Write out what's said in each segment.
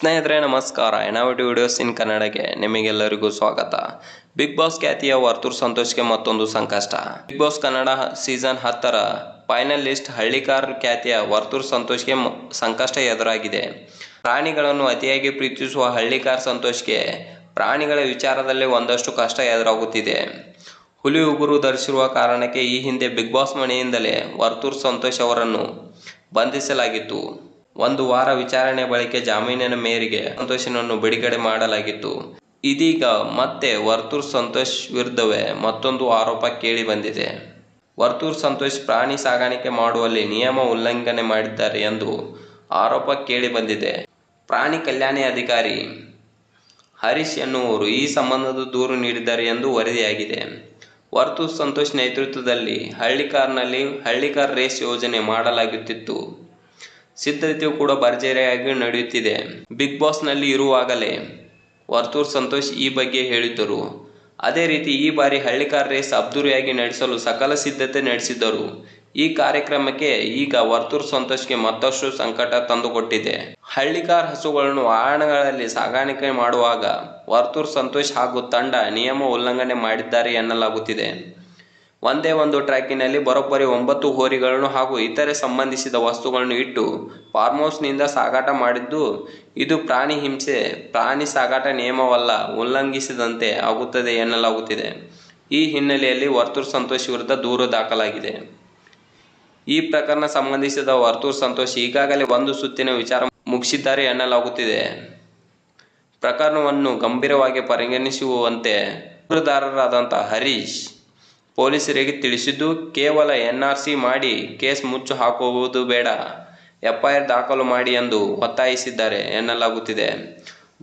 ಸ್ನೇಹಿತರೆ, ನಮಸ್ಕಾರ. ಎನಾವಿಟಿ ವಿಡಿಯೋಸ್ ಇನ್ ಕನ್ನಡಕ್ಕೆ ನಿಮಗೆಲ್ಲರಿಗೂ ಸ್ವಾಗತ. ಬಿಗ್ ಬಾಸ್ ಖ್ಯಾತಿಯ ವರ್ತೂರ್ ಸಂತೋಷ್ಗೆ ಮತ್ತೊಂದು ಸಂಕಷ್ಟ. ಬಿಗ್ ಬಾಸ್ ಕನ್ನಡ ಸೀಸನ್ ಹತ್ತರ ಫೈನಲ್ ಲಿಸ್ಟ್ ಹಳ್ಳಿಕಾರ್ ಖ್ಯಾತಿಯ ವರ್ತೂರ್ ಸಂತೋಷ್ಗೆ ಸಂಕಷ್ಟ ಎದುರಾಗಿದೆ. ಪ್ರಾಣಿಗಳನ್ನು ಅತಿಯಾಗಿ ಪ್ರೀತಿಸುವ ಹಳ್ಳಿಕಾರ್ ಸಂತೋಷ್ಗೆ ಪ್ರಾಣಿಗಳ ವಿಚಾರದಲ್ಲಿ ಒಂದಷ್ಟು ಕಷ್ಟ ಎದುರಾಗುತ್ತಿದೆ. ಹುಲಿ ಉಗುರು ಧರಿಸಿರುವ ಕಾರಣಕ್ಕೆ ಈ ಹಿಂದೆ ಬಿಗ್ ಬಾಸ್ ಮನೆಯಿಂದಲೇ ವರ್ತೂರ್ ಸಂತೋಷ್ ಅವರನ್ನು ಬಂಧಿಸಲಾಗಿತ್ತು. ಒಂದು ವಾರ ವಿಚಾರಣೆ ಬಳಿಕ ಜಾಮೀನಿನ ಮೇರೆಗೆ ಸಂತೋಷನನ್ನು ಬಿಡುಗಡೆ ಮಾಡಲಾಗಿತ್ತು. ಇದೀಗ ಮತ್ತೆ ವರ್ತೂರ್ ಸಂತೋಷ್ ವಿರುದ್ಧವೇ ಮತ್ತೊಂದು ಆರೋಪ ಕೇಳಿ ಬಂದಿದೆ. ವರ್ತೂರ್ ಸಂತೋಷ್ ಪ್ರಾಣಿ ಸಾಗಾಣಿಕೆ ಮಾಡುವಲ್ಲಿ ನಿಯಮ ಉಲ್ಲಂಘನೆ ಮಾಡಿದ್ದಾರೆ ಎಂದು ಆರೋಪ ಕೇಳಿ ಬಂದಿದೆ. ಪ್ರಾಣಿ ಕಲ್ಯಾಣ ಅಧಿಕಾರಿ ಹರೀಶ್ ಎನ್ನುವರು ಈ ಸಂಬಂಧದ ದೂರು ನೀಡಿದ್ದಾರೆ ಎಂದು ವರದಿಯಾಗಿದೆ. ವರ್ತೂರ್ ಸಂತೋಷ್ ನೇತೃತ್ವದಲ್ಲಿ ಹಳ್ಳಿಕಾರ್ನಲ್ಲಿ ಹಳ್ಳಿಕಾರ್ ರೇಸ್ ಯೋಜನೆ ಮಾಡಲಾಗುತ್ತಿತ್ತು. ಸಿದ್ಧತೆಯು ಕೂಡ ಭರ್ಜರಿಯಾಗಿ ನಡೆಯುತ್ತಿದೆ. ಬಿಗ್ ಬಾಸ್ನಲ್ಲಿ ಇರುವಾಗಲೇ ವರ್ತೂರ್ ಸಂತೋಷ್ ಈ ಬಗ್ಗೆ ಹೇಳಿದ್ದರು. ಅದೇ ರೀತಿ ಈ ಬಾರಿ ಹಳ್ಳಿಕಾರ್ ರೇಸ್ ಅದ್ದೂರಿಯಾಗಿ ನಡೆಸಲು ಸಕಲ ಸಿದ್ಧತೆ ನಡೆಸಿದ್ದರು. ಈ ಕಾರ್ಯಕ್ರಮಕ್ಕೆ ಈಗ ವರ್ತೂರ್ ಸಂತೋಷ್ಗೆ ಮತ್ತಷ್ಟು ಸಂಕಟ ತಂದುಕೊಟ್ಟಿದೆ. ಹಳ್ಳಿಕಾರ್ ಹಸುಗಳನ್ನು ವಾಹನಗಳಲ್ಲಿ ಸಾಗಾಣಿಕೆ ಮಾಡುವಾಗ ವರ್ತೂರ್ ಸಂತೋಷ್ ಹಾಗೂ ತಂಡ ನಿಯಮ ಉಲ್ಲಂಘನೆ ಮಾಡಿದ್ದಾರೆ ಎನ್ನಲಾಗುತ್ತಿದೆ. ಒಂದೇ ಒಂದು ಟ್ರ್ಯಾಕಿನಲ್ಲಿ ಬರೋಬ್ಬರಿ ಒಂಬತ್ತು ಹೋರಿಗಳನ್ನು ಹಾಗೂ ಇತರೆ ಸಂಬಂಧಿಸಿದ ವಸ್ತುಗಳನ್ನು ಇಟ್ಟು ಫಾರ್ಮ್ಹೌಸ್ನಿಂದ ಸಾಗಾಟ ಮಾಡಿದ್ದು, ಇದು ಪ್ರಾಣಿ ಹಿಂಸೆ, ಪ್ರಾಣಿ ಸಾಗಾಟ ನಿಯಮವಲ್ಲ, ಉಲ್ಲಂಘಿಸಿದಂತೆ ಆಗುತ್ತದೆ ಎನ್ನಲಾಗುತ್ತಿದೆ. ಈ ಹಿನ್ನೆಲೆಯಲ್ಲಿ ವರ್ತೂರ್ ಸಂತೋಷ್ ವಿರುದ್ಧ ದೂರು ದಾಖಲಾಗಿದೆ. ಈ ಪ್ರಕರಣ ಸಂಬಂಧಿಸಿದ ವರ್ತೂರ್ ಸಂತೋಷ್ ಈಗಾಗಲೇ ಒಂದು ಸುತ್ತಿನ ವಿಚಾರ ಮುಗಿಸಿದ್ದಾರೆ ಎನ್ನಲಾಗುತ್ತಿದೆ. ಪ್ರಕರಣವನ್ನು ಗಂಭೀರವಾಗಿ ಪರಿಗಣಿಸುವಂತೆ ದೂರುದಾರರಾದಂಥ ಹರೀಶ್ ಪೊಲೀಸರಿಗೆ ತಿಳಿಸಿದ್ದು, ಕೇವಲ ಎನ್ಆರ್ಸಿ ಮಾಡಿ ಕೇಸ್ ಮುಚ್ಚು ಹಾಕುವುದು ಬೇಡ, ಎಫ್ಐಆರ್ ದಾಖಲು ಮಾಡಿ ಎಂದು ಒತ್ತಾಯಿಸಿದ್ದಾರೆ ಎನ್ನಲಾಗುತ್ತಿದೆ.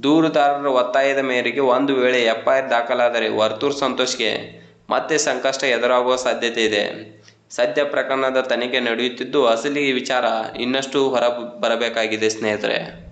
ದೂರುದಾರರ ಒತ್ತಾಯದ ಮೇರೆಗೆ ಒಂದು ವೇಳೆ ಎಫ್ಐಆರ್ ದಾಖಲಾದರೆ ವರ್ತೂರ್ ಸಂತೋಷ್ಗೆ ಮತ್ತೆ ಸಂಕಷ್ಟ ಎದುರಾಗುವ ಸಾಧ್ಯತೆ ಇದೆ. ಸದ್ಯ ಪ್ರಕರಣದ ತನಿಖೆ ನಡೆಯುತ್ತಿದ್ದು, ಅಸಲಿ ವಿಚಾರ ಇನ್ನಷ್ಟು ಹೊರ ಬರಬೇಕಾಗಿದೆ ಸ್ನೇಹಿತರೆ.